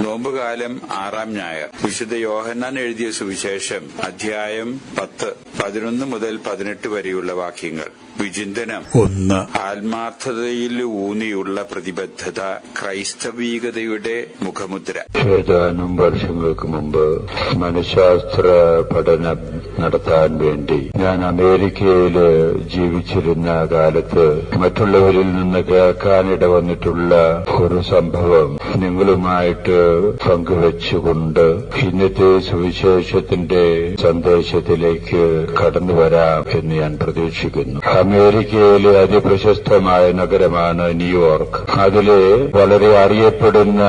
നോമ്പുകാലം ആറാം ഞായർ. വിശുദ്ധ യോഹന്നാൻ എഴുതിയ സുവിശേഷം അധ്യായം പത്ത് പതിനൊന്ന് മുതൽ പതിനെട്ട് വരെയുള്ള വാക്യങ്ങൾ. വിചിന്തനം. ഒന്ന്. ആത്മാർത്ഥതയിൽ ഊന്നിയുള്ള പ്രതിബദ്ധത ക്രൈസ്തവീകതയുടെ മുഖമുദ്ര. ഏതാനും വർഷങ്ങൾക്ക് മുമ്പ് മനഃശാസ്ത്ര പഠനം നടത്താൻ വേണ്ടി ഞാൻ അമേരിക്കയിൽ ജീവിച്ചിരുന്ന കാലത്ത് മറ്റുള്ളവരിൽ നിന്ന് കേൾക്കാനിട വന്നിട്ടുള്ള ഒരു സംഭവം നിങ്ങളുമായിട്ട് പങ്കുവെച്ചുകൊണ്ട് ഇന്നത്തെ സുവിശേഷത്തിന്റെ സന്ദേശത്തിലേക്ക് കടന്നു വരാം എന്ന് ഞാൻ പ്രതീക്ഷിക്കുന്നു. അമേരിക്കയിലെ അതിപ്രശസ്തമായ നഗരമാണ് ന്യൂയോർക്ക്. അതിലെ വളരെ അറിയപ്പെടുന്ന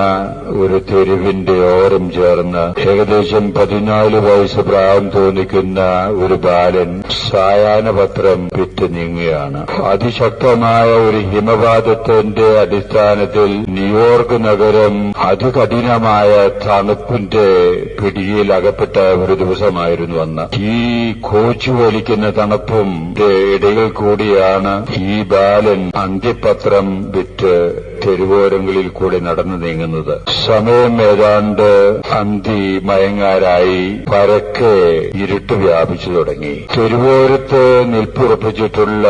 ഒരു തെരുവിന്റെ ഓരം ചേർന്ന് ഏകദേശം പതിനാല് വയസ്സ് പ്രായം തോന്നിക്കുന്ന ഒരു ബാലൻ സായാഹ്നപത്രം വിറ്റ് നീങ്ങുകയാണ്. അതിശക്തമായ ഒരു ഹിമപാതത്തിന്റെ അടിസ്ഥാനത്തിൽ ന്യൂയോർക്ക് നഗരം അതികഠിനമായ തണുപ്പിന്റെ പിടിയിൽ അകപ്പെട്ട ഒരു ദിവസമായിരുന്നു അന്ന്. ഈ കോച്ചു വലിക്കുന്ന തണുപ്പും ഇടയിൽ കൂടിയാണ് ഈ ബാലൻ അന്ത്യപത്രം വിറ്റ് തെരുവോരങ്ങളിൽ കൂടെ നടന്നു നീങ്ങുന്നത്. സമയം ഏതാണ്ട് അന്തി മയങ്ങാരായി പരക്കെ ഇരുട്ട് വ്യാപിച്ചു തുടങ്ങി. തെരുവോരത്ത് നിൽപ്പുറപ്പിച്ചിട്ടുള്ള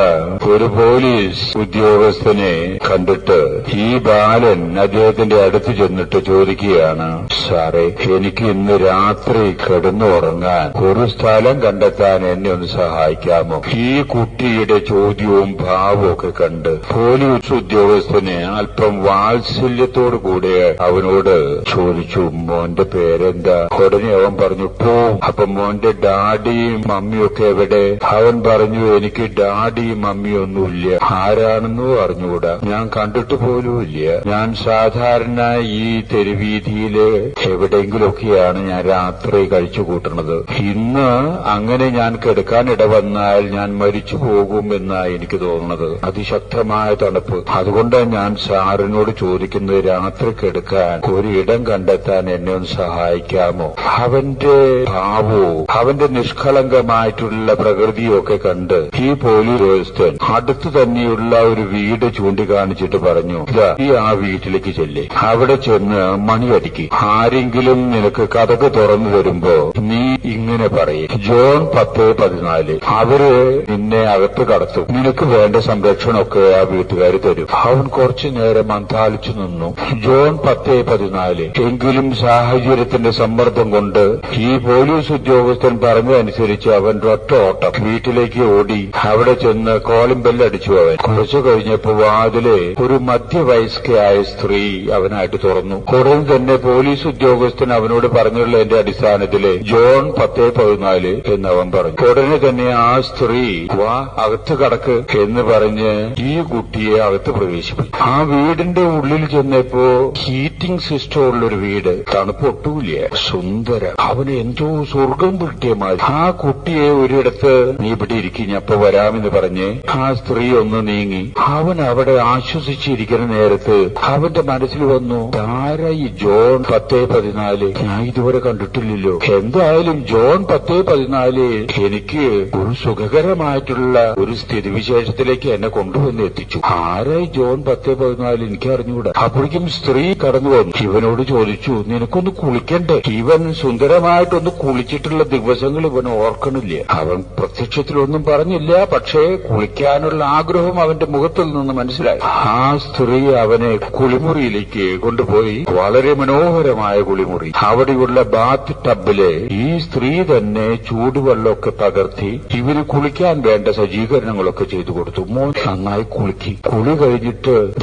ഒരു പോലീസ് ഉദ്യോഗസ്ഥനെ കണ്ടിട്ട് ഈ ബാലൻ അദ്ദേഹത്തിന്റെ അടുത്ത് ചെന്നിട്ട് ചോദിക്കുകയാണ് സാറേ എനിക്ക് ഇന്ന് രാത്രി കിടന്നുറങ്ങാൻ ഒരു സ്ഥലം കണ്ടെത്താൻ എന്നെ ഒന്ന് സഹായിക്കാമോ? ഈ കുട്ടിയുടെ ചോദ്യവും ഭാവവും ഒക്കെ കണ്ട് പോലീസ് ഉദ്യോഗസ്ഥനെ അല്പം വാത്സല്യത്തോടു കൂടെ അവനോട് ചോദിച്ചു മോന്റെ പേരെന്താ? ഉടനെ അവൻ പറഞ്ഞു പോ. അപ്പൊ മോന്റെ ഡാഡിയും മമ്മിയും ഒക്കെ എവിടെ? അവൻ പറഞ്ഞു എനിക്ക് ഡാഡിയും മമ്മിയും ഒന്നുമില്ല. ആരാണെന്നോ അറിഞ്ഞുകൂടാ. ഞാൻ കണ്ടിട്ട് പോലുമില്ല ഞാൻ സാധാരണ ഈ തെരുവീതിയിൽ എവിടെയെങ്കിലൊക്കെയാണ് ഞാൻ രാത്രി കഴിച്ചു കൂട്ടുന്നത്. ഇന്ന് അങ്ങനെ ഞാൻ കെടുക്കാൻ ഇടവന്നാൽ ഞാൻ മരിച്ചു പോകുമെന്നാണ് എനിക്ക് തോന്നുന്നത്. അതിശക്തമായ തണുപ്പ്. അതുകൊണ്ട് ഞാൻ സാറിനോട് ചോദിക്കുന്നത് രാത്രി കെടുക്കാൻ ഒരു ഇടം കണ്ടെത്താൻ എന്നെ ഒന്ന് സഹായിക്കാമോ? അവന്റെ ഭാവവും അവന്റെ നിഷ്കളങ്കമായിട്ടുള്ള പ്രകൃതിയൊക്കെ കണ്ട് ഈ പോലീസ് ഉദ്യോഗസ്ഥൻ അടുത്തു തന്നെയുള്ള ഒരു വീട് ചൂണ്ടിക്കാണിച്ചിട്ട് പറഞ്ഞു ഈ ആ വീട്ടിലേക്ക് ചെല്ലേ. അവിടെ ചെന്ന് മണിയടിക്ക് ആരെങ്കിലും നിനക്ക് കഥക്ക് തുറന്നു തരുമ്പോ നീ ഇങ്ങനെ പറയും. ജോൺ പത്ത് പതിനാല് അവർ നിന്നെ അകത്ത് കടത്തും. നിനക്ക് വേണ്ട സംരക്ഷണമൊക്കെ ആ വീട്ടുകാർ തരും. അവൻ കുറച്ചു നേരം അന്താളിച്ചു നിന്നു. ജോൺ പത്ത് പതിനാല്. എങ്കിലും സാഹചര്യത്തിന്റെ സമ്മർദ്ദം കൊണ്ട് ഈ പോലീസ് ഉദ്യോഗസ്ഥൻ പറഞ്ഞതനുസരിച്ച് അവൻ ഒറ്റ ഓട്ടം വീട്ടിലേക്ക് ഓടി അവിടെ ചെന്ന് കോളിംഗ് ബെല്ലടിച്ചു അവൻ. കുറച്ചു കഴിഞ്ഞപ്പോ വാതിൽ ഒരു മധ്യവയസ്കയായ സ്ത്രീ അവനായിട്ട് തുറന്നു. ഉടൻ തന്നെ പോലീസ് ഉദ്യോഗസ്ഥൻ അവനോട് പറഞ്ഞുള്ളതിന്റെ അടിസ്ഥാനത്തിൽ ജോൺ പത്ത് പതിനാല് അവൻ പറഞ്ഞു. ഉടനെ തന്നെ ആ സ്ത്രീ വാ അകത്ത് കടക്ക് എന്ന് പറഞ്ഞ് ഈ കുട്ടിയെ അകത്ത് പ്രവേശിപ്പിച്ചു. ആ വീടിന്റെ ഉള്ളിൽ ചെന്നപ്പോ ഹീറ്റിംഗ് സിസ്റ്റം ഉള്ളൊരു വീട്. തണുപ്പ് ഒട്ടുമില്ല. സുന്ദര. അവന് എന്തോ സ്വർഗം കിട്ടിയമായി ആ കുട്ടിയെ ഒരിടത്ത് നീ ഇവിടെ ഇരിക്കും അപ്പൊ വരാമെന്ന് പറഞ്ഞ് ആ സ്ത്രീ ഒന്ന് നീങ്ങി. അവൻ അവിടെ ആശ്വസിച്ചിരിക്കുന്ന നേരത്ത് അവന്റെ മനസ്സിൽ വന്നു ആരാ ഈ ജോൺ പത്തേ പതിനാല്? ഞാൻ ഇതുവരെ കണ്ടിട്ടില്ലല്ലോ. എന്തായാലും ജോൺ പത്തേ പതിനാല് എനിക്ക് ഒരു സുഖകരമായിട്ടുള്ള ഒരു സ്ഥിതിവിശേഷത്തിലേക്ക് എന്നെ കൊണ്ടുവന്ന് എത്തിച്ചു. ആരായി ജോൺ പത്തേ പതിനാല് എനിക്ക് അറിഞ്ഞുകൂടാ അപ്പോഴേക്കും സ്ത്രീ കടന്നു വന്നു. ശിവനോട് ചോദിച്ചു നിനക്കൊന്ന് കുളിക്കണ്ടേ? ശിവൻ സുന്ദരമായിട്ടൊന്ന് കുളിച്ചിട്ടുള്ള ദിവസങ്ങൾ ഇവൻ ഓർക്കണില്ല. അവൻ പ്രത്യക്ഷത്തിലൊന്നും പറഞ്ഞില്ല പക്ഷേ കുളിക്കാനുള്ള ആഗ്രഹം അവന്റെ മുഖത്തിൽ നിന്ന് മനസ്സിലായി. ആ സ്ത്രീ അവനെ കുളിമുറിയിലേക്ക് കൊണ്ടുപോയി. വളരെ മനോഹരമായ കുളിമുറി. അവിടെയുള്ള ബാത്ത് ടബിൽ ഈ സ്ത്രീ തന്നെ ചൂടുവെള്ളമൊക്കെ പകർത്തി ഇവന് കുളിക്കാൻ വേണ്ട സജ്ജീകരണങ്ങളൊക്കെ ചെയ്തു കൊടുത്തു. മോൻ നന്നായി കുളിക്കി. കുളി കഴിഞ്ഞിട്ട്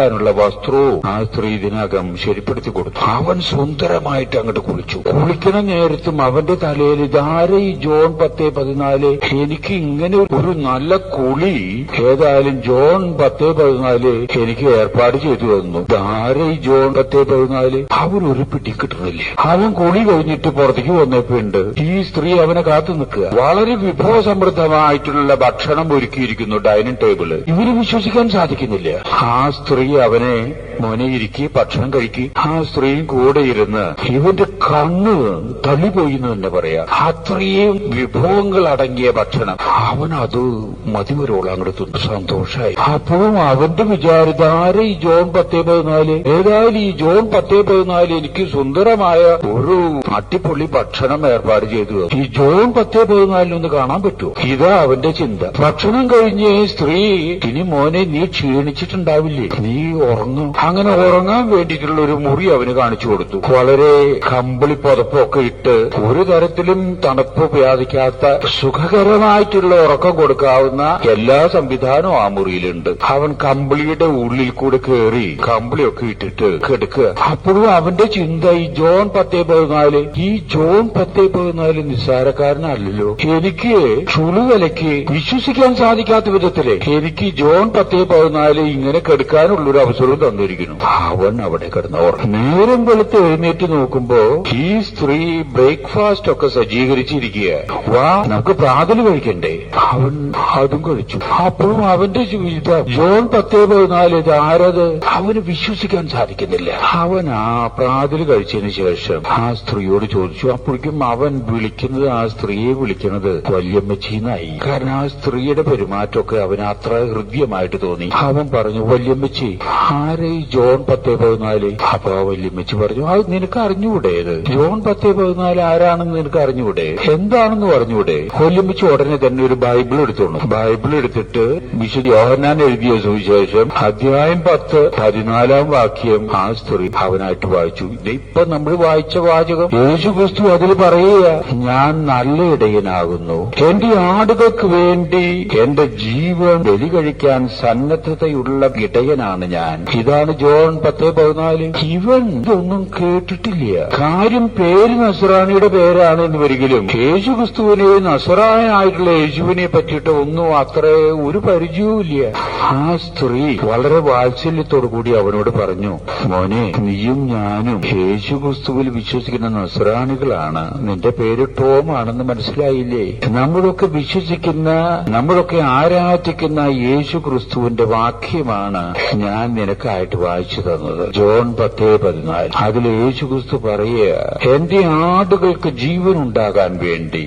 ധരിക്കാനുള്ള വസ്ത്രവും ആ സ്ത്രീ ഇതിനകം ശരിപ്പെടുത്തി കൊടുത്തു. അവൻ സുന്ദരമായിട്ട് അങ്ങോട്ട് കുളിച്ചു. കുളിക്കുന്ന നേരത്തും അവന്റെ തലയിൽ ഇതാരെ ഈ ജോൺ പത്ത് പതിനാല്? എനിക്ക് ഇങ്ങനെ ഒരു നല്ല കുളി. ഏതായാലും ജോൺ പത്ത് പതിനാല് എനിക്ക് ഏർപ്പാട് ചെയ്തു തന്നു. ഇതാരെ ഈ ജോൺ പത്തേ പതിനാല്? അവൻ ഒരു പിടി കിട്ടുന്നില്ല അവൻ കുളി കഴിഞ്ഞിട്ട് പുറത്തേക്ക് വന്നപ്പോണ്ട് ഈ സ്ത്രീ അവനെ കാത്തു നിൽക്കുക. വളരെ വിഭവസമൃദ്ധമായിട്ടുള്ള ഭക്ഷണം ഒരുക്കിയിരിക്കുന്നു ഡൈനിങ് ടേബിൾ. ഇവർ വിശ്വസിക്കാൻ സാധിക്കുന്നില്ല. ആ സ്ത്രീ അവനെ മോനെ ഇരിക്കി ഭക്ഷണം കഴിക്കി. ആ സ്ത്രീയും കൂടെ ഇരുന്ന് ഇവന്റെ കണ്ണ് തള്ളിപ്പോയി എന്ന് തന്നെ പറയാ. അത്രയും വിഭവങ്ങൾ അടങ്ങിയ ഭക്ഷണം. അവൻ അത് മതിവരോളം അങ്ങോട്ട് തിന്നു. സന്തോഷായി. അപ്പോഴും അവന്റെ വിചാരിത ആരെ ഈ ജോൺ പത്തേ പതിനാല്? ഏതായാലും ഈ ജോൺ പത്തേ പതിനാല് എനിക്ക് സുന്ദരമായ ഒരു അട്ടിപ്പൊളി ഭക്ഷണം ഏർപ്പാട് ചെയ്തു ഈ ജോൺ പത്തേ പതിനാലിനൊന്ന് കാണാൻ പറ്റുമോ ഇതാ അവന്റെ ചിന്ത. ഭക്ഷണം കഴിഞ്ഞ് സ്ത്രീ ഇനി മോനെ നീ ക്ഷീണിച്ചിട്ടുണ്ടാവില്ലേ? നീ ഉറങ്ങും. അങ്ങനെ ഉറങ്ങാൻ വേണ്ടിയിട്ടുള്ള ഒരു മുറി അവന് കാണിച്ചു കൊടുത്തു. വളരെ കമ്പിളി പുതപ്പൊക്കെ ഇട്ട് ഒരു തരത്തിലും തണുപ്പ് വ്യാധിക്കാത്ത സുഖകരമായിട്ടുള്ള ഉറക്കം കൊടുക്കാവുന്ന എല്ലാ സംവിധാനവും ആ മുറിയിലുണ്ട്. അവൻ കമ്പിളിയുടെ ഉള്ളിൽ കൂടെ കയറി കമ്പിളിയൊക്കെ ഇട്ടിട്ട് കിടക്കുക. അപ്പോഴും അവന്റെ ചിന്ത ഈ ജോൺ പത്തേ പതിനാല് ഈ ജോൺ പത്തേ പതിനാല് നിസ്സാരക്കാരനല്ലല്ലോ. എനിക്ക് ചുളുവിലയ്ക്ക് വിശ്വസിക്കാൻ സാധിക്കാത്ത വിധത്തിൽ എനിക്ക് ജോൺ പത്തേ പതിനാല് ഇങ്ങനെ കെടുക്കാനുള്ളൊരു അവസരവും തന്നിരിക്കുന്നു അവൻ അവിടെ കിടന്നവർ നേരം വെളുത്ത് എഴുന്നേറ്റ് നോക്കുമ്പോ ഈ സ്ത്രീ ബ്രേക്ക്ഫാസ്റ്റ് ഒക്കെ സജ്ജീകരിച്ചിരിക്കുക വാ നമുക്ക് പ്രാതൽ കഴിക്കണ്ടേ? അവൻ അതും കഴിച്ചു. അപ്പോഴും അവന്റെ ജീവിതം. ജോൺ പത്തേ പതിനാല് ഇത് ആരത്? അവന് വിശ്വസിക്കാൻ സാധിക്കുന്നില്ല. അവൻ ആ പ്രാതൽ കഴിച്ചതിന് ശേഷം ആ സ്ത്രീയോട് ചോദിച്ചു. അപ്പോഴേക്കും അവൻ വിളിക്കുന്നത് ആ സ്ത്രീയെ വിളിക്കുന്നത് വല്യമ്മച്ചിന്നായി. കാരണം ആ സ്ത്രീയുടെ പെരുമാറ്റമൊക്കെ അവന് അത്ര ഹൃദ്യമായിട്ട് തോന്നി. അവൻ പറഞ്ഞു വല്യമ്മച്ചി ആരെ ജോൺ പത്ത് പതിനാല്. അപ്പൊ വലിയ വല്യമ്മച്ചി പറഞ്ഞു അത് നിനക്ക് അറിഞ്ഞുകൂടെ ജോൺ പത്ത് പതിനാല് ആരാണെന്ന് നിനക്ക് അറിഞ്ഞുകൂടെ? എന്താണെന്ന് പറഞ്ഞുകൂടെ? വല്യമ്മച്ചി ഉടനെ തന്നെ ഒരു ബൈബിൾ എടുത്തോളൂ ബൈബിൾ എടുത്തിട്ട് വിശുദ്ധ യോഹന്നാൻ എഴുതിയ സുവിശേഷം അധ്യായം പത്ത് പതിനാലാം വാക്യം. ആ സ്ത്രീ അവനായിട്ട് വായിച്ചു. ഇതിപ്പോ നമ്മൾ വായിച്ച വാചകം. യേശു ക്രിസ്തു അതിൽ പറയുക ഞാൻ നല്ല ഇടയനാകുന്നു. എന്റെ ആടുകൾക്ക് വേണ്ടി എന്റെ ജീവൻ ബലി കഴിക്കാൻ സന്നദ്ധതയുള്ള ഇടയനാണ് ഞാൻ. ഇതാണ് ജോൺ പത്ത് പതിനാല്. ഇവൻ ഇതൊന്നും കേട്ടിട്ടില്ല. കാര്യം പേര് നസറാണിയുടെ പേരാണ് എന്ന് വരികിലും യേശു ക്രിസ്തുവിനെ യേശുവിനെ പറ്റിയിട്ട് ഒന്നും അത്ര ഒരു പരിചയവുമില്ല. ആ സ്ത്രീ വളരെ വാത്സല്യത്തോടു കൂടി അവനോട് പറഞ്ഞു മോനെ നീയും ഞാനും യേശു ക്രിസ്തുവിൽ വിശ്വസിക്കുന്ന നസറാണികളാണ് നിന്റെ പേര് ടോം ആണെന്ന് മനസ്സിലായില്ലേ? നമ്മളൊക്കെ വിശ്വസിക്കുന്ന നമ്മളൊക്കെ ആരാധിക്കുന്ന യേശു ക്രിസ്തുവിന്റെ വാക്യമാണ് ഞാൻ നിനക്കായിട്ട് വായിച്ചു തന്നത്. ജോൺ പത്തേ പതിനാല്. അതിൽ യേശു ക്രിസ്തു പറയുക എന്റെ ആടുകൾക്ക് ജീവൻ ഉണ്ടാകാൻ വേണ്ടി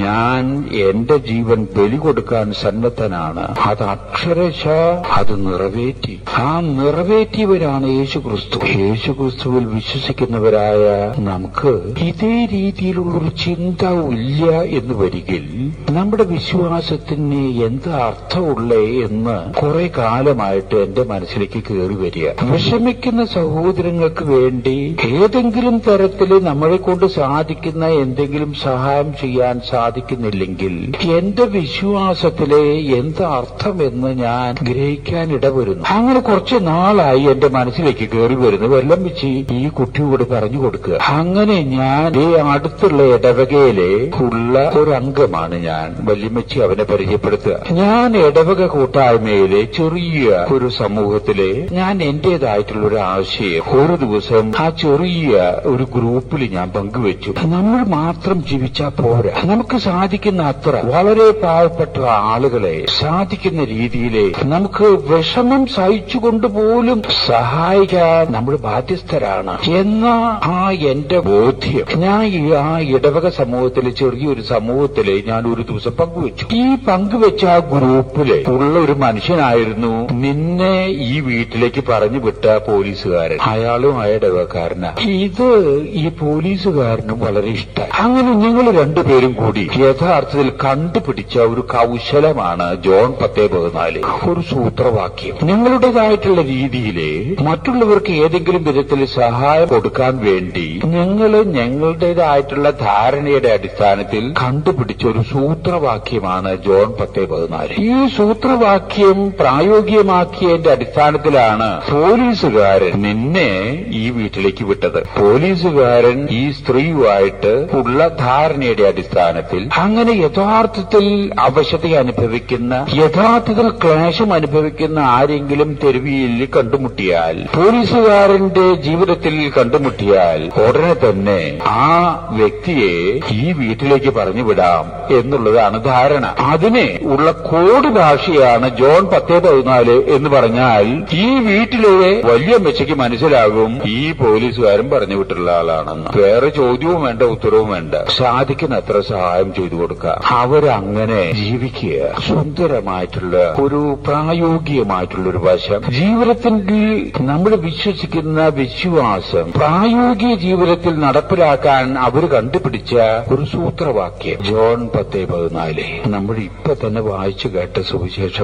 ഞാൻ എന്റെ ജീവൻ ബലി കൊടുക്കാൻ സന്നദ്ധനാണ്. അത് അക്ഷരശ അത് നിറവേറ്റി. ആ നിറവേറ്റിയവരാണ് യേശു ക്രിസ്തു യേശു ക്രിസ്തുവിൽ വിശ്വസിക്കുന്നവരായ നമുക്ക് ഇതേ രീതിയിലുള്ളൊരു ചിന്ത ഇല്ല എന്ന് വരികിൽ നമ്മുടെ വിശ്വാസത്തിന് എന്താ അർത്ഥമുള്ളേ എന്ന് കുറെ കാലമായിട്ട് എന്റെ മനസ്സിലേക്ക് കയറി വരിക. വിഷമിക്കുന്ന സഹോദരങ്ങൾക്ക് വേണ്ടി ഏതെങ്കിലും തരത്തിൽ നമ്മളെ കൊണ്ട് സാധിക്കുന്ന എന്തെങ്കിലും സഹായം ചെയ്യാൻ സാധിക്കുന്നില്ലെങ്കിൽ എന്റെ വിശ്വാസത്തിലെ എന്താ അർത്ഥമെന്ന് ഞാൻ ഗ്രഹിക്കാൻ ഇടവരുന്നു. അങ്ങനെ കുറച്ച് നാളായി എന്റെ മനസ്സിലേക്ക് കയറി വരുന്നു. വെല്ലം വെച്ച് ഈ കുട്ടിയോട് പറഞ്ഞു കൊടുക്കുക. അങ്ങനെ ഞാൻ ഈ അടുത്തുള്ള ഇടവകയിലെ ഉള്ള ഒരു അംഗമാണ് ഞാൻ വല്യമ്മച്ചി അവനെ പരിചയപ്പെടുത്തുക. ഞാൻ ഇടവക കൂട്ടായ്മയിലെ ചെറിയ ഒരു സമൂഹത്തിലെ ഞാൻ എന്റേതായിട്ടുള്ള ഒരു ആശയം ഒരു ദിവസം ആ ചെറിയ ഒരു ഗ്രൂപ്പിൽ ഞാൻ പങ്കുവെച്ചു. നമ്മൾ മാത്രം ജീവിച്ചാൽ പോരാ. നമുക്ക് സാധിക്കുന്ന അത്ര വളരെ പാവപ്പെട്ട ആളുകളെ സാധിക്കുന്ന രീതിയിലെ നമുക്ക് വിഷമം സഹിച്ചുകൊണ്ട് പോലും സഹായിക്കാൻ നമ്മൾ ബാധ്യസ്ഥരാണ് എന്ന ആ എന്റെ ബോധ്യം. ഞാൻ ആ ഇടവക സമൂഹത്തിലെ ചെറിയൊരു സമൂഹത്തിലെ ഞാൻ ഒരു ദിവസം പങ്കുവെച്ചു. ഈ പങ്കുവെച്ച ആ ഗ്രൂപ്പിലെ ഉള്ള ഒരു മനുഷ്യനായിരുന്നു നിന്നെ ഈ വീട്ടിലേക്ക് പറഞ്ഞു വിട്ട പോലീസുകാരൻ. അയാളും അയടവക്കാരന ഇത് ഈ പോലീസുകാരനും വളരെ ഇഷ്ടമായി അങ്ങനെ ഞങ്ങൾ രണ്ടുപേരും കൂടി യഥാർത്ഥത്തിൽ കണ്ടുപിടിച്ച ഒരു കൗശലമാണ് ജോൺ പത്തേ പതിനാല്. ഒരു സൂത്രവാക്യം. ഞങ്ങളുടേതായിട്ടുള്ള രീതിയിൽ മറ്റുള്ളവർക്ക് ഏതെങ്കിലും വിധത്തിൽ സഹായം കൊടുക്കാൻ വേണ്ടി ഞങ്ങൾ ഞങ്ങളുടേതായിട്ടുള്ള ധാരണയുടെ അടിസ്ഥാനത്തിൽ കണ്ടുപിടിച്ച ഒരു സൂത്രവാക്യമാണ് ജോൺ പത്തേ പതിനാല്. ഈ സൂത്രവാക്യം പ്രായോഗികമാക്കിയതിന്റെ അടിസ്ഥാനത്തിലാണ് പോലീസുകാരൻ നിന്നെ ഈ വീട്ടിലേക്ക് വിട്ടത്. പോലീസുകാരൻ ഈ സ്ത്രീയുമായിട്ട് ഉള്ള ധാരണയുടെ അടിസ്ഥാനത്തിൽ അങ്ങനെ യഥാർത്ഥത്തിൽ അവശത അനുഭവിക്കുന്ന യഥാർത്ഥത്തിൽ ക്ലേശം അനുഭവിക്കുന്ന ആരെങ്കിലും തെരുവിയിൽ കണ്ടുമുട്ടിയാൽ പോലീസുകാരന്റെ ജീവിതത്തിൽ കണ്ടുമുട്ടിയാൽ ഉടനെ തന്നെ ആ വ്യക്തിയെ ഈ വീട്ടിലേക്ക് പറഞ്ഞു വിടാം എന്നുള്ളതാണ് ധാരണ. അതിനെ ഉള്ള കോഡ് ഭാഷയാണ് ജോൺ പത്തേ പതിനാല് എന്ന് പറഞ്ഞാൽ ഈ വീട്ടിലെ വലിയമ്മച്ചയ്ക്ക് മനസ്സിലാകും ഈ പോലീസുകാരൻ പറഞ്ഞു വിട്ടുള്ള ആളാണെന്ന്. വേറെ ചോദ്യവും വേണ്ട ഉത്തരവും വേണ്ട. സാധിക്കുന്ന അത്ര സഹായം ചെയ്തു കൊടുക്കുക അവരങ്ങനെ ജീവിക്കുക. സുന്ദരമായിട്ടുള്ള ഒരു പ്രായോഗികമായിട്ടുള്ള ഒരു വശം. ജീവിതത്തിൽ നമ്മൾ വിശ്വസിക്കുന്ന വിശ്വാസം പ്രായോഗിക ജീവിതത്തിൽ നടപ്പിലാക്കാൻ അവർ കണ്ടുപിടിച്ച ഒരു സൂത്രവാക്യം. ജോൺ പത്ത് പതിനാല്. നമ്മൾ ഇപ്പൊ തന്നെ വായിച്ചു കേട്ട സുവിശേഷ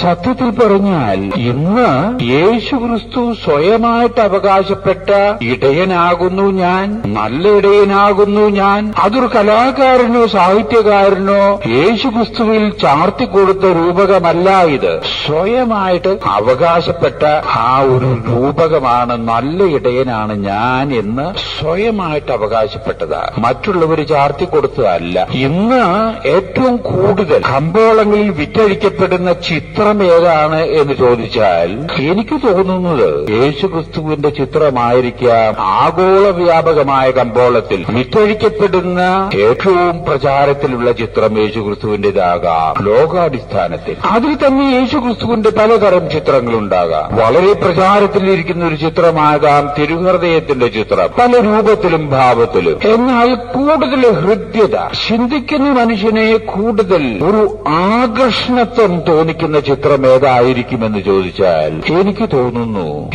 സത്യത്തിൽ പറഞ്ഞാൽ ഇന്ന് യേശു ക്രിസ്തു സ്വയമായിട്ട് അവകാശപ്പെട്ട ഇടയനാകുന്നു ഞാൻ നല്ല ഇടയനാകുന്നു ഞാൻ. അതൊരു കലാകാരനോ സാഹിത്യകാരനോ യേശു ക്രിസ്തുവിൽ ചാർത്തിക്കൊടുത്ത രൂപകമല്ല ഇത്. സ്വയമായിട്ട് അവകാശപ്പെട്ട ആ ഒരു രൂപകമാണ് നല്ല ഇടയനാണ് ഞാൻ എന്ന് സ്വയമായിട്ട് അവകാശപ്പെട്ടതാ. മറ്റുള്ളവർ ചാർത്തിക്കൊടുത്തതല്ല. ഇന്ന് ഏറ്റവും കൂടുതൽ കമ്പോളങ്ങളിൽ വിറ്റഴിക്കപ്പെടുന്ന ചിത്രം ഏതാണ് എന്ന് ചോദിച്ചാൽ എനിക്ക് തോന്നുന്നത് യേശുക്രിസ്തുവിന്റെ ചിത്രമായിരിക്കാം ആഗോള വ്യാപകമായ കമ്പോളത്തിൽ വിറ്റഴിക്കപ്പെടുന്ന ഏറ്റവും പ്രചാരത്തിലുള്ള ചിത്രം യേശുക്രിസ്തുവിന്റേതാകാം ലോകാടിസ്ഥാനത്തിൽ. അതിൽ തന്നെ യേശുക്രിസ്തുവിന്റെ പലതരം ചിത്രങ്ങളുണ്ടാകാം. വളരെ പ്രചാരത്തിലിരിക്കുന്ന ഒരു ചിത്രമാകാം തിരുഹൃദയത്തിന്റെ ചിത്രം. പല രൂപത്തിലും ഭാവത്തിലും. എന്നാൽ കൂടുതൽ ഹൃദ്യത ചിന്തിക്കുന്ന മനുഷ്യനെ കൂടുതൽ ഒരു ആകർഷണത്വം തോന്നിക്കുന്ന ചിത്രം ഏതായിരിക്കുമെന്ന് ചോദിച്ചാൽ എനിക്ക് തോന്നുന്നു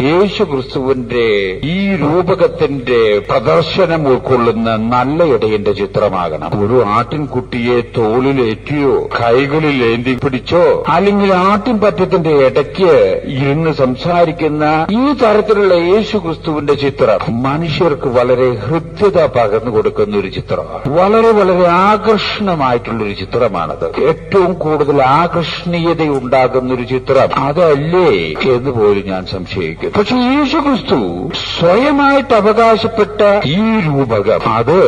യേശു ക്രിസ്തുവിന്റെ ഈ രൂപകത്തിന്റെ പ്രദർശനം ഉൾക്കൊള്ളുന്ന നല്ല ഇടയന്റെ ചിത്രമാകണം. ഒരു ആട്ടിൻകുട്ടിയെ തോളിലേറ്റിയോ കൈകളിൽ ഏന്തി പിടിച്ചോ അല്ലെങ്കിൽ ആട്ടിൻപറ്റത്തിന്റെ ഇടയ്ക്ക് ഇരുന്ന് സംസാരിക്കുന്ന ഈ തരത്തിലുള്ള യേശു ക്രിസ്തുവിന്റെ ചിത്രം മനുഷ്യർക്ക് വളരെ ഹൃദ്യത പകർന്നു കൊടുക്കുന്ന ഒരു ചിത്രമാണ്. വളരെ വളരെ ആകർഷണമായിട്ടുള്ള ഒരു ചിത്രമാണത്. ഏറ്റവും കൂടുതൽ ആകർഷണീയത ഉണ്ടാകുന്ന ഒരു ചിത്രം അതല്ലേ എന്ന് പോലും ഞാൻ സംശയിക്കും. പക്ഷെ യേശു ക്രിസ്തു സ്വയമായിട്ട് അവകാശപ്പെട്ട ഈ രൂപകം അത്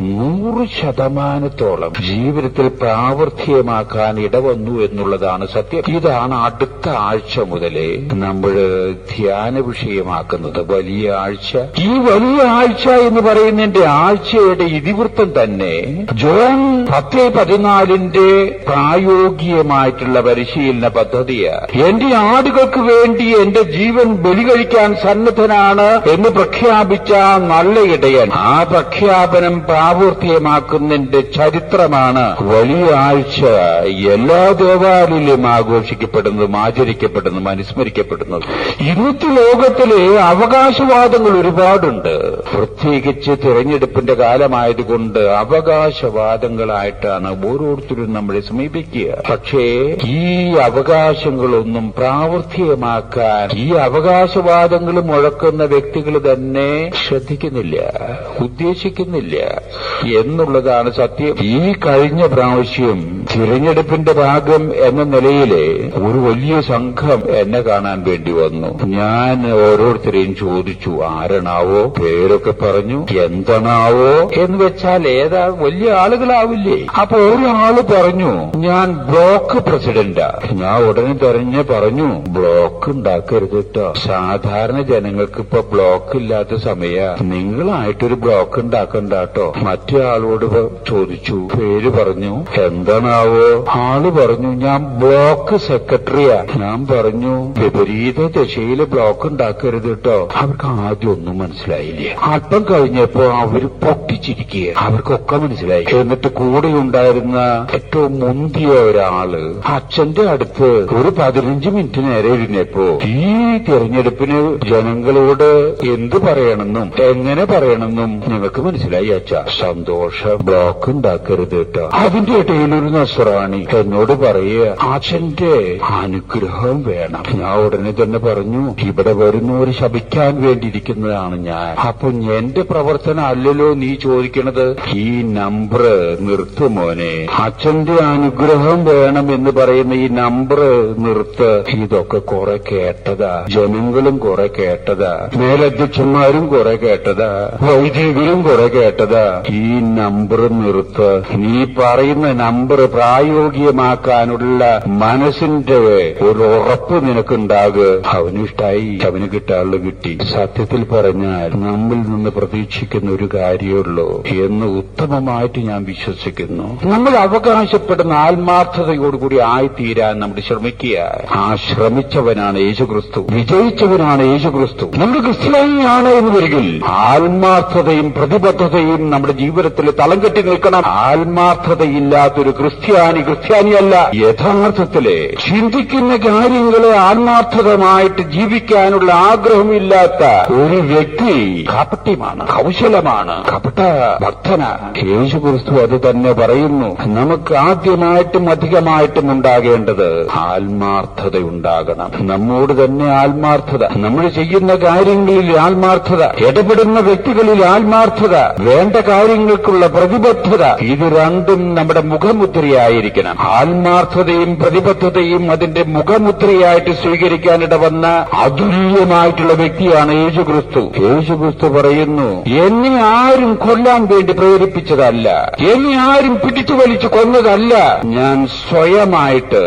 നൂറ് ശതമാനത്തോളം ജീവിതത്തിൽ പ്രാവർത്തികമാക്കാൻ ഇടവന്നു എന്നുള്ളതാണ് സത്യം. ഇതാണ് അടുത്ത ആഴ്ച മുതലേ നമ്മൾ ധ്യാന വിഷയമാക്കുന്നത്. വലിയ ആഴ്ച. ഈ വലിയ ആഴ്ച എന്ന് പറയുന്നതിന്റെ ആഴ്ചയുടെ ഇതിവൃത്തം തന്നെ ജോൺ പത്ത് പതിനാലിന്റെ പ്രായോഗികമായിട്ടുള്ള പരിശീലന പദ്ധതിയാണ്. എന്റെ ആടുകൾക്ക് വേണ്ടി എന്റെ ജീവൻ ബലി കഴിക്കാൻ സന്നദ്ധനാണ് എന്ന് പ്രഖ്യാപിച്ച നല്ല ഇടയൻ. ആ പ്രഖ്യാപനം പ്രാവർത്തികമാക്കുന്നതിന്റെ ചരിത്രമാണ്. വലിയ ആഴ്ച എല്ലാ ദേവാലയിലും ആഘോഷിക്കപ്പെടുന്നതും ആചരിക്കപ്പെടുന്നതും അനുസ്മരിക്കപ്പെടുന്നതും. ഇന്നത്തെ ലോകത്തിലെ അവകാശവാദങ്ങൾ ഒരുപാടുണ്ട്. പ്രത്യേകിച്ച് തിരഞ്ഞെടുപ്പിന്റെ കാലമായതുകൊണ്ട് അവകാശവാദങ്ങളായിട്ടാണ് ഓരോരുത്തരും നമ്മളെ സമീപിക്കുക. പക്ഷേ ഈ അവകാശങ്ങളൊന്നും പ്രാവർത്തികമാക്കാൻ ഈ അവകാശവാദങ്ങൾ മുഴക്കുന്ന വ്യക്തികൾ തന്നെ ശ്രദ്ധിക്കുന്നില്ല ഉദ്ദേശിക്കുന്നില്ല എന്നുള്ളതാണ് സത്യം. ഈ കഴിഞ്ഞ പ്രാവശ്യം തിരഞ്ഞെടുപ്പിന്റെ ഭാഗം എന്ന നിലയിൽ ഒരു വലിയ സംഘം എന്നെ കാണാൻ വേണ്ടി വന്നു. ഞാൻ ഓരോരുത്തരെയും ചോദിച്ചു ആരണാവോ? പേരൊക്കെ പറഞ്ഞു എന്താണാവോ എന്ന് വെച്ചാൽ ഏതാ വലിയ ആളുകളാവില്ലേ? അപ്പൊ ഒരാൾ പറഞ്ഞു ഞാൻ ബ്ലോക്ക് പ്രസിഡന്റാ. ഞാൻ ഉടനെ തെരഞ്ഞ് പറഞ്ഞു ബ്ലോക്ക് ഉണ്ടാക്കരുത്. കേട്ടോ. സാധാരണ ജനങ്ങൾക്ക് ഇപ്പൊ ബ്ലോക്ക് ഇല്ലാത്ത സമയ. നിങ്ങളായിട്ടൊരു ബ്ലോക്ക് ഉണ്ടാക്കണ്ട കേട്ടോ മറ്റേ ആളോട് ചോദിച്ചു. പേര് പറഞ്ഞു. എന്താണാവോ? ആൾ പറഞ്ഞു ഞാൻ ബ്ലോക്ക് സെക്രട്ടറിയാ ഞാൻ പറഞ്ഞു വിപരീത ദശയിൽ ബ്ലോക്ക് ഉണ്ടാക്കരുത് കേട്ടോ അവർക്ക് ആദ്യം ഒന്നും മനസ്സിലായില്ല. അല്പം കഴിഞ്ഞപ്പോ അവർ പൊട്ടിച്ചിരിക്കുക അവർക്കൊക്കെ മനസ്സിലായി. എന്നിട്ട് കൂടെ ഉണ്ടായിരുന്ന ഏറ്റവും മുന്തിയ ഒരാൾ അച്ഛന്റെ അടുത്ത് ഒരു പതിനഞ്ച് മിനിറ്റ് നേരെ ഇരുന്നപ്പോ ഈ തിരഞ്ഞെടുപ്പിന് ജനങ്ങളോട് എന്ത് പറയണമെന്നും എങ്ങനെ പറയണമെന്നും ഞങ്ങൾക്ക് മനസ്സിലായി അച്ഛ. സന്തോഷ ബ്ലോക്ക് ഉണ്ടാക്കരുത് കേട്ടോ. അതിന്റെ ഇടയിൽ ഒരു എന്നോട് പറയുക അച്ഛന്റെ അനുഗ്രഹം വേണം. ഞാൻ ഉടനെ തന്നെ പറഞ്ഞു ഇവിടെ വരുന്നവർ ശപിക്കാൻ വേണ്ടിയിരിക്കുന്നതാണ് ഞാൻ. അപ്പൊ എന്റെ പ്രവർത്തനം അല്ലല്ലോ നീ ചോദിക്കണത്? ഈ നമ്പർ നിർത്തുമോനെ അച്ഛന്റെ അനുഗ്രഹം വേണം എന്ന് പറയുന്ന ഈ നമ്പർ നിർത്ത്. ഇതൊക്കെ കുറെ കേട്ടതാ. ജനങ്ങളും കുറെ കേട്ടതാ മേലധ്യക്ഷന്മാരും കുറെ കേട്ടതാ വൈദികരും കുറെ കേട്ടതാ. ഈ നമ്പർ നിർത്ത്. നീ പറയുന്ന നമ്പർ പ്രായോഗികമാക്കാനുള്ള മനസ്സിന്റെ ഒരു ഉറപ്പ് നിനക്കുണ്ടാകുക അവനിഷ്ടായി അവന് കിട്ടാനുള്ള കിട്ടി. സത്യത്തിൽ പറഞ്ഞാൽ നമ്മിൽ നിന്ന് പ്രതീക്ഷിക്കുന്ന ഒരു കാര്യമുള്ളൂ എന്ന് ഉത്തമമായിട്ട് ഞാൻ വിശ്വസിക്കുന്നു. നമ്മൾ അവകാശപ്പെടുന്ന ആത്മാർത്ഥതയോടുകൂടി ആയിത്തീരാൻ നമ്മൾ ശ്രമിക്കുക. ആ ശ്രമിച്ചവനാണ് യേശുക്രിസ്തു. യേശുക്രിസ്തു വിജയിച്ചവനാണ് യേശുക്രിസ്തു. നമ്മൾ ക്രിസ്ത്യാനിയാണ് എന്ന് വരികിൽ ആത്മാർത്ഥതയും പ്രതിബദ്ധതയും നമ്മുടെ ജീവിതത്തിൽ തളം കെട്ടി നിൽക്കണം. ആത്മാർത്ഥതയില്ലാത്തൊരു ക്രിസ്ത്യാനി ക്രിസ്ത്യാനിയല്ല. യഥാർത്ഥത്തിൽ ചിന്തിക്കുന്ന കാര്യങ്ങളെ ആത്മാർത്ഥതമായിട്ട് ജീവിക്കാനുള്ള ആഗ്രഹമില്ലാത്ത ഒരു വ്യക്തി കപട്യമാണ് കൗശലമാണ് കപട ഭക്തനാണ് യേശുക്രിസ്തു അത് തന്നെ പറയുന്നു. നമുക്ക് ആദ്യമായിട്ടും അധികമായിട്ടും ഉണ്ടാകേണ്ടത് ആത്മാർത്ഥത ഉണ്ടാകണം നമ്മോട് തന്നെ ആത്മാർത്ഥത. നമ്മൾ ചെയ്യുന്ന കാര്യങ്ങളിൽ ആത്മാർത്ഥത ഇടപെടുന്ന വ്യക്തികളിൽ ആത്മാർത്ഥത വേണ്ട കാര്യങ്ങൾക്കുള്ള പ്രതിബദ്ധത ഇത് രണ്ടും നമ്മുടെ മുഖമുദ്രയായിരിക്കണം. ആത്മാർത്ഥതയും പ്രതിബദ്ധതയും അതിന്റെ മുഖമുദ്രയായിട്ട് സ്വീകരിക്കാനിട വന്ന അതുല്യമായിട്ടുള്ള വ്യക്തിയാണ് യേശുക്രിസ്തു. യേശുക്രിസ്തു പറയുന്നു എന്നെ ആരും കൊല്ലാൻ വേണ്ടി പ്രേരിപ്പിച്ചതല്ല എന്നെ ആരും പിടിച്ചു വലിച്ചു കൊന്നതല്ല. ഞാൻ സ്വയമായിട്ട്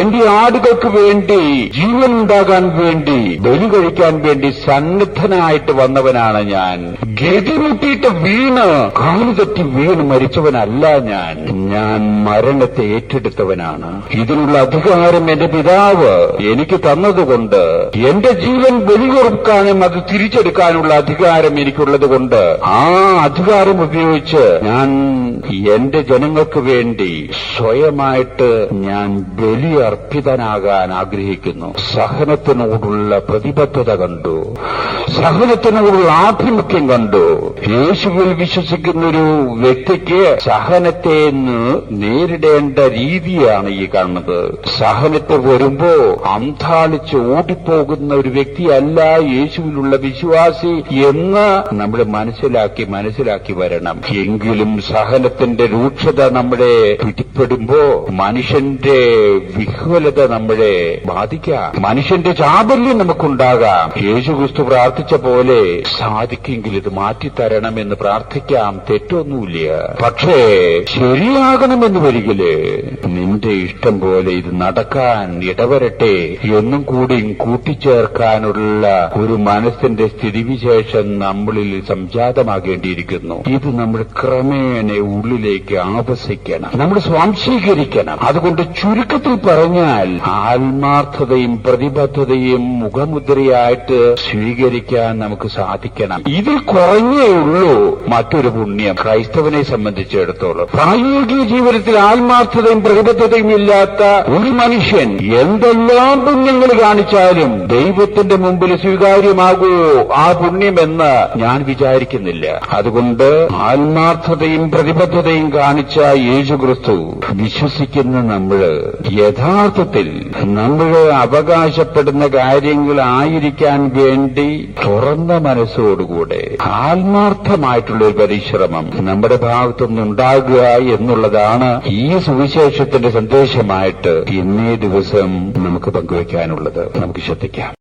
എന്റെ ആടുകൾക്ക് വേണ്ടി ജീവൻ ഉണ്ടാകാൻ വേണ്ടി ബലി കഴിക്കാൻ വേണ്ടി സന്നദ്ധനായിട്ട് വന്നവനാണ് ഞാൻ. ഗതിമുട്ടിയിട്ട് വീണ് കാലു വീണ് മരിച്ചവനല്ല ഞാൻ. ഞാൻ മരണത്തെ ഏറ്റെടുത്തവനാണ്. ഇതിനുള്ള അധികാരം എന്റെ പിതാവ് എനിക്ക് തന്നതുകൊണ്ട് എന്റെ ജീവൻ ബലികൊടുക്കാനും അത് തിരിച്ചെടുക്കാനുള്ള അധികാരം എനിക്കുള്ളത് കൊണ്ട് ആ അധികാരം ഉപയോഗിച്ച് ഞാൻ എന്റെ ജനങ്ങൾക്ക് വേണ്ടി സ്വയമായിട്ട് ഞാൻ ബലി അർപ്പിതനാകാൻ ആഗ്രഹിക്കുന്നു. സഹനത്തിനോടുള്ള പ്രതിബദ്ധത കണ്ടു. സഹനത്തിനോടുള്ള ആഭിമുഖ്യം കണ്ടു. യേശുവിൽ വിശ്വസിക്കുന്ന ഒരു വ്യക്തിക്ക് സഹനത്തെ നേരിടേണ്ട രീതിയാണ് ഈ കാണുന്നത്. സഹനത്തെ വരുമ്പോ അന്താളിച്ച് ഓടിപ്പോകുന്ന ഒരു വ്യക്തിയല്ല യേശുവിലുള്ള വിശ്വാസി എന്ന് നമ്മൾ മനസ്സിലാക്കി മനസ്സിലാക്കി വരണം. എങ്കിലും സഹനത്തിന്റെ രൂക്ഷത നമ്മളെ പിടിപ്പെടുമ്പോ മനുഷ്യന്റെ വിഹ്വലത നമ്മളെ ബാധിക്കാം. മനുഷ്യന്റെ ചാബല്യം നമുക്കുണ്ടാകാം. യേശുക്രിസ്തു പ്രാർത്ഥിച്ച പോലെ സാധിക്കെങ്കിൽ ഇത് മാറ്റിത്തരണമെന്ന് പ്രാർത്ഥിക്കാം. തെറ്റൊന്നുമില്ല. പക്ഷേ ശരിയാകണമെന്ന് വരികിൽ നിന്റെ ഇഷ്ടം പോലെ ഇത് നടക്കാൻ ഇടവരട്ടെ. എന്നും കൂടി കൂട്ടിച്ചേർക്കാനുള്ള ഒരു മനസ്സിന്റെ സ്ഥിതിവിശേഷം നമ്മളിൽ സംജാതമാകേണ്ടിയിരിക്കുന്നു. ഇത് നമ്മൾ ക്രമേണ ഉള്ളിലേക്ക് ആപസിക്കണം നമ്മൾ സ്വാംശീകരിക്കണം. അതുകൊണ്ട് ചുരുക്കത്തിൽ പറഞ്ഞാൽ ആത്മാർത്ഥതയും പ്രതിബദ്ധതയും മുഖമുദ്രയായിട്ട് സ്വീകരിക്കാൻ നമുക്ക് സാധിക്കണം. ഇതിൽ കുറഞ്ഞേ ഉള്ളൂ മറ്റൊരു പുണ്യം ക്രൈസ്തവനെ സംബന്ധിച്ചിടത്തോളം. പ്രായോഗിക ജീവിതത്തിൽ ആത്മാർത്ഥതയും പ്രതിബദ്ധതയും ഇല്ലാത്ത ഒരു മനുഷ്യൻ എന്തെല്ലാം പുണ്യങ്ങൾ കാണിച്ചാലും ദൈവത്തിന്റെ മുമ്പിൽ സ്വീകാര്യമാകുമോ ആ പുണ്യമെന്ന് ഞാൻ വിചാരിക്കുന്നില്ല. അതുകൊണ്ട് ആത്മാർത്ഥതയും പ്രതിബദ്ധതയും കാണിച്ച യേശുക്രിസ്തു വിശ്വസിക്കുന്ന നമ്മൾ യഥാർത്ഥത്തിൽ നമ്മൾ അവകാശപ്പെടുന്ന കാര്യങ്ങളായിരിക്കാൻ വേണ്ടി തുറന്ന മനസ്സോടുകൂടെ ആത്മാർത്ഥമായിട്ടുള്ള ഒരു പരിശ്രമം നമ്മുടെ ഭാഗത്തുനിന്നുണ്ടാകുക എന്നുള്ളതാണ് ഈ സുവിശേഷത്തിന്റെ സന്ദേശമായിട്ട് ഇന്നേ ദിവസം നമുക്ക് പങ്കുവയ്ക്കാനുള്ളത് നമുക്ക് ശ്രദ്ധിക്കാം.